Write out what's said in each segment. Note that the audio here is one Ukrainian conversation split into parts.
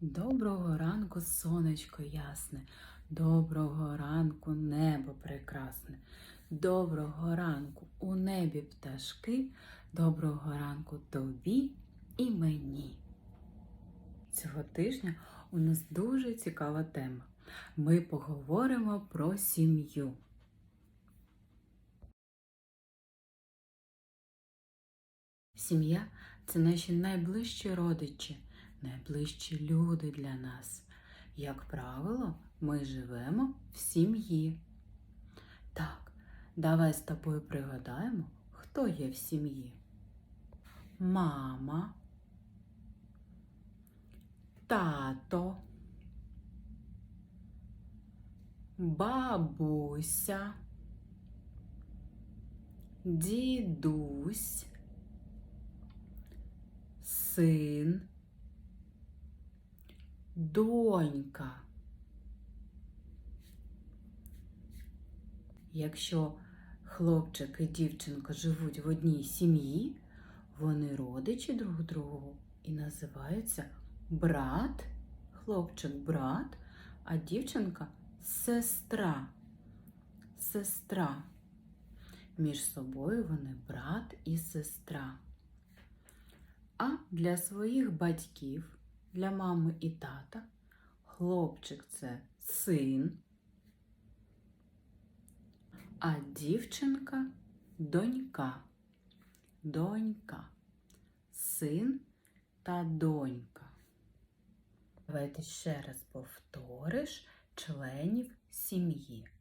Доброго ранку, сонечко ясне, доброго ранку, небо прекрасне, доброго ранку у небі пташки, доброго ранку тобі і мені. Цього тижня у нас дуже цікава тема. Ми поговоримо про сім'ю. Сім'я це наші найближчі родичі, найближчі люди для нас. Як правило, ми живемо в сім'ї. Так, давай з тобою пригадаємо, хто є в сім'ї. Мама, тато, бабуся, дідусь, син, донька. Якщо хлопчик і дівчинка живуть в одній сім'ї, вони родичі друг другу і називаються брат, хлопчик брат, а дівчинка сестра. Сестра. Між собою вони брат і сестра. А для своїх батьків, для мами і тата, хлопчик це син, а дівчинка донька. Донька, син та донька. Давайте ще раз повториш членів сім'ї.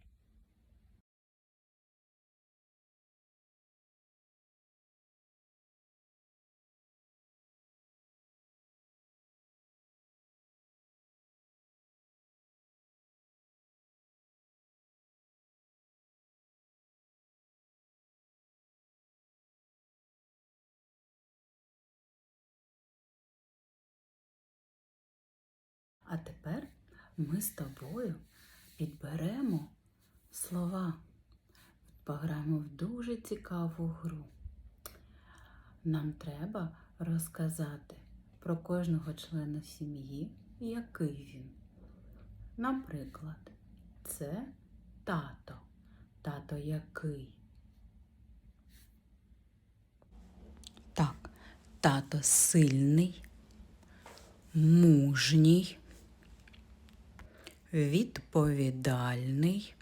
А тепер ми з тобою підберемо слова, пограємо в дуже цікаву гру. Нам треба розказати про кожного члена сім'ї, який він. Наприклад, це тато. Тато який? Так, тато сильний, мужній, відповідальний.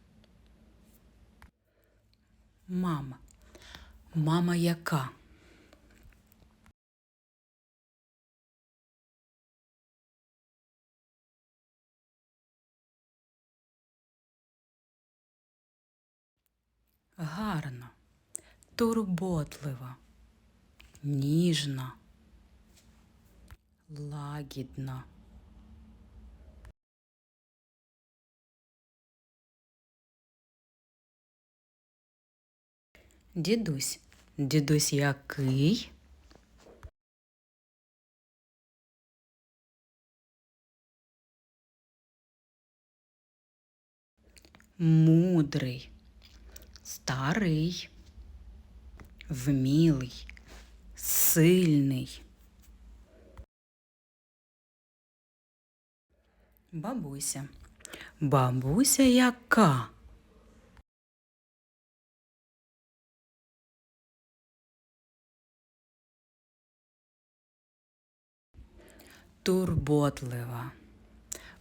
Мама. Мама яка? Гарна, турботлива, ніжна, лагідна. Дідусь. Дідусь який? Мудрий, старий, вмілий, сильний. Бабуся. Бабуся яка? Турботлива,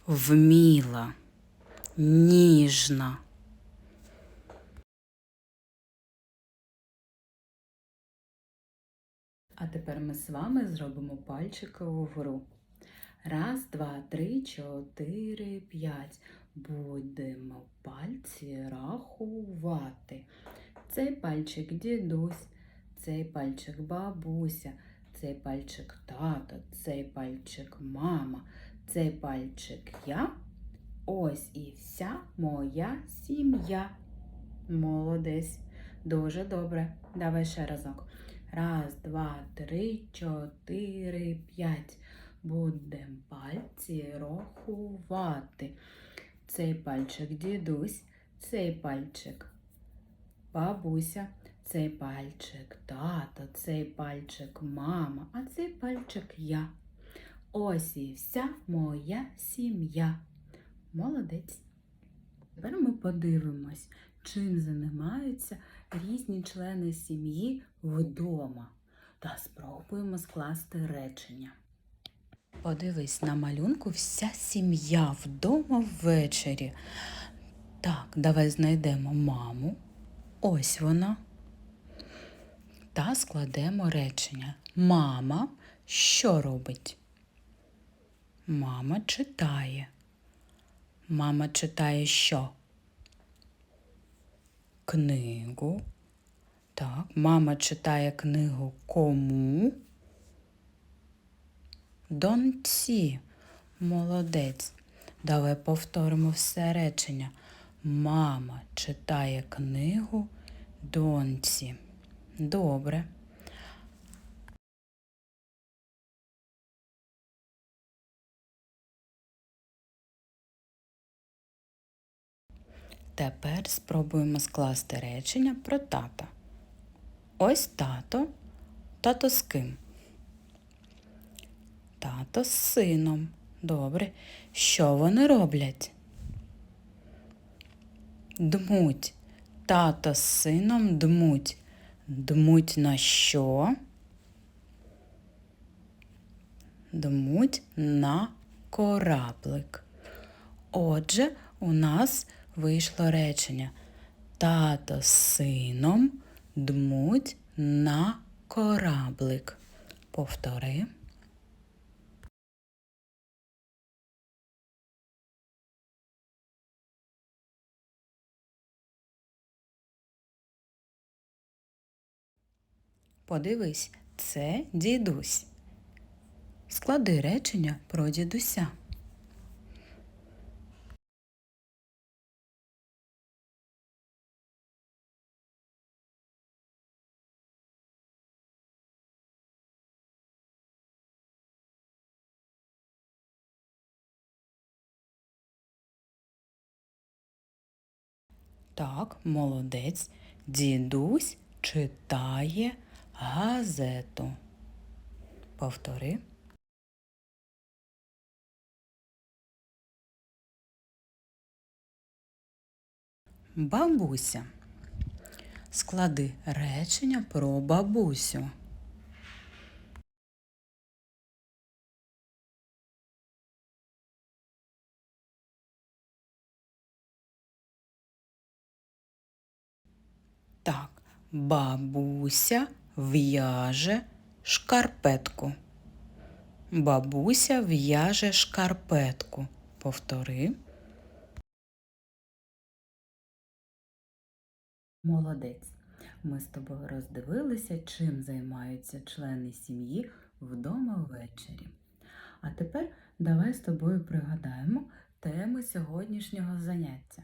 вміла, ніжна. А тепер ми з вами зробимо пальчикову гру. Раз, два, три, чотири, п'ять. Будемо пальці рахувати. Цей пальчик дідусь, цей пальчик бабуся, цей пальчик тато, цей пальчик мама, цей пальчик я. Ось і вся моя сім'я. Молодець. Дуже добре. Давай ще разок. Раз, два, три, чотири, п'ять. Будем пальці рахувати. Цей пальчик дідусь, цей пальчик бабуся, цей пальчик тато, цей пальчик мама, а цей пальчик я. Ось і вся моя сім'я. Молодець. Тепер ми подивимось, чим займаються різні члени сім'ї вдома. Та спробуємо скласти речення. Подивись на малюнку вся сім'я вдома ввечері. Так, давай знайдемо маму. Ось вона. Та складемо речення. Мама що робить? Мама читає. Мама читає що? Книгу. Так, мама читає книгу кому? Доньці. Молодець. Давай повторимо все речення. Мама читає книгу доньці. Добре. Тепер спробуємо скласти речення про тата. Ось тато. Тато з ким? Тато з сином. Добре. Що вони роблять? Дмуть. Тато з сином дмуть. Дмуть на що? Дмуть на кораблик. Отже, у нас вийшло речення. Тато з сином дмуть на кораблик. Повтори. Подивись, це дідусь. Склади речення про дідуся. Так, молодець. Дідусь читає газету. Повтори. Бабуся. Склади речення про бабусю. Так, бабуся в'яже шкарпетку. Бабуся в'яже шкарпетку. Повтори. Молодець. Ми з тобою роздивилися, чим займаються члени сім'ї вдома ввечері. А тепер давай з тобою пригадаємо теми сьогоднішнього заняття.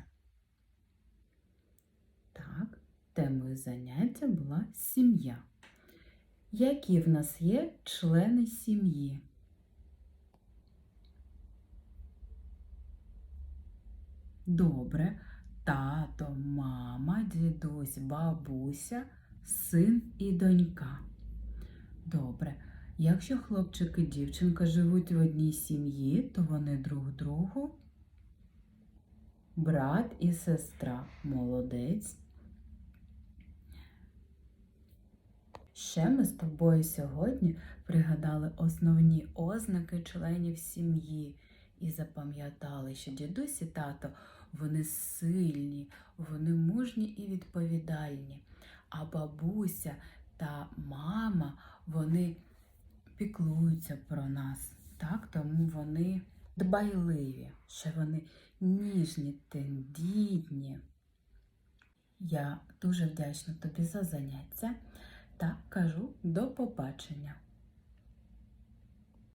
Так, темою заняття була сім'я. Які в нас є члени сім'ї? Добре. Тато, мама, дідусь, бабуся, син і донька. Добре. Якщо хлопчик і дівчинка живуть в одній сім'ї, то вони друг другу брат і сестра. Молодець. Ще ми з тобою сьогодні пригадали основні ознаки членів сім'ї і запам'ятали, що дідусь і тато вони сильні, вони мужні і відповідальні. А бабуся та мама вони піклуються про нас, так? тому вони дбайливі, що вони ніжні, тендітні. Я дуже вдячна тобі за заняття та кажу до побачення.